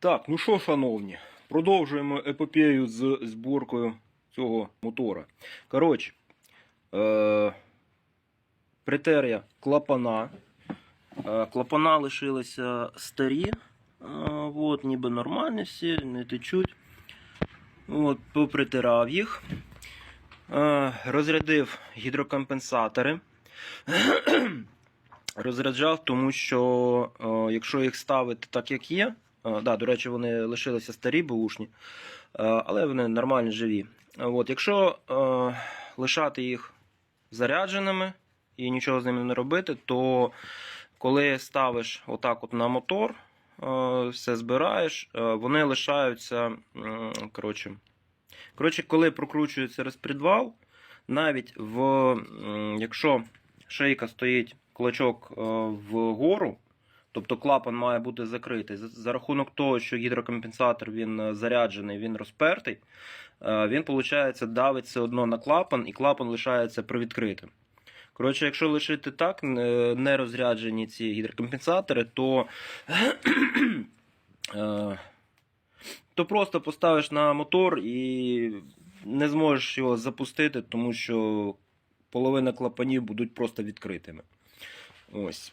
Так, ну що, шановні, продовжуємо епопею з зборкою цього мотора. Коротше, е- притер клапана. Е- клапана лишилися старі. Е- от, ніби нормальні всі, не течуть. От, попритирав їх. Е- розрядив гідрокомпенсатори. Розряджав, тому що е, якщо їх ставити так, як є, да, до речі, вони лишилися старі бушні, е, але вони нормально живі. Е, От, якщо е, лишати їх зарядженими і нічого з ними не робити, то коли ставиш отак от на мотор, е, все збираєш, е, вони лишаються. м, Коротше, коротше, коли прокручується розпредвал, навіть в, м, якщо шийка стоїть кулачок е, вгору, тобто клапан має бути закритий. За, рахунок того, що гідрокомпенсатор він е, заряджений, він розпертий, е, він, виходить, давить все одно на клапан, і клапан лишається привідкритим. Коротше, якщо лишити так, не не розряджені ці гідрокомпенсатори, то, е, то просто поставиш на мотор і не зможеш його запустити, тому що половина клапанів будуть просто відкритими. Ось.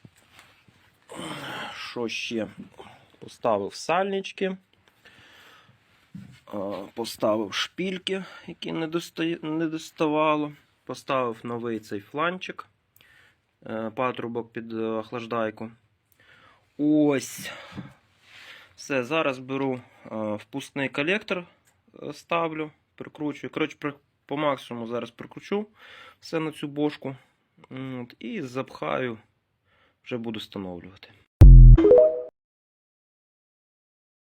Що ще? Поставив сальнички. Поставив шпільки, які не, доставало. Поставив новий цей фланчик. е, Патрубок під е, охлаждайку. Ось. Все, зараз беру е, впускний колектор, ставлю, прикручую. Коротше, по максимуму зараз прикручу все на цю бошку. І запхаю, вже буду встановлювати.